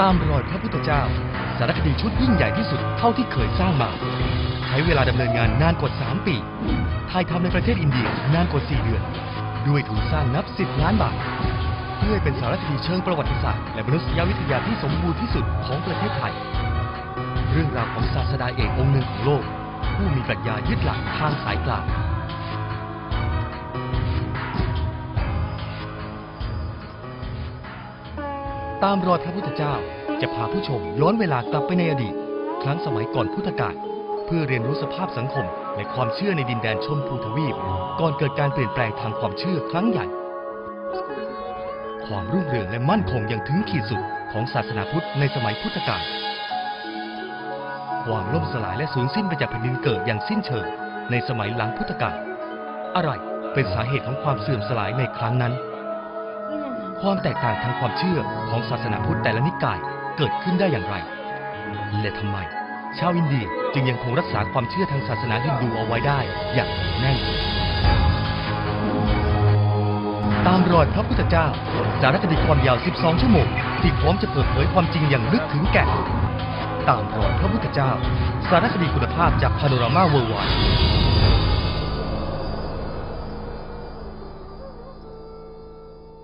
ตามรอยพระพุทธเจ้า สารคดีชุดยิ่งใหญ่ที่สุดเท่าที่เคยสร้างมา ใช้เวลาดำเนินงานนานกว่า 3 ปีถ่ายทำในประเทศอินเดียนานกว่า 4 เดือน ด้วยทุนสร้างนับ 10 ล้านบาท เพื่อเป็นสารคดีเชิงประวัติศาสตร์และมนุษยวิทยาที่สมบูรณ์ที่สุดของประเทศไทย เรื่องราวของศาสดาเอกองค์หนึ่งของโลก ผู้มีปรัชญายึดหลักทางสายกลาง ตามรอยพระพุทธเจ้าจะพาผู้ชมย้อนเวลากลับไปในอดีต ครั้งสมัยก่อนพุทธกาลเพื่อเรียนรู้สภาพสังคม และความเชื่อในดินแดนชนภูทวีป ก่อนเกิดการเปลี่ยนแปลงทางความเชื่อครั้งใหญ่ ความรุ่งเรืองและมั่นคงอย่างถึงขีดสุดของศาสนาพุทธในสมัยพุทธกาลความล่มสลายและสูญสิ้นไปจากแผ่นดินเกิดอย่างสิ้นเชิงในสมัยหลังพุทธกาลอะไรเป็นสาเหตุของความเสื่อมสลายในครั้งนั้น ความแตกต่างทางความเชื่อของศาสนาพุทธแต่ละนิกายเกิดขึ้นได้อย่างไร และทำไม ชาวอินเดียจึงยังคงรักษาความเชื่อทางศาสนาฮินดูเอาไว้ได้อย่างเหนียวแน่น ตามรอยพระพุทธเจ้า สารคดีความยาว 12 ชั่วโมง ที่พร้อมจะเปิดเผยความจริงอย่างลึกถึงแก่นตามรอยพระพุทธเจ้า สารคดีคุณภาพจากพาโนรามาเวิร์ไว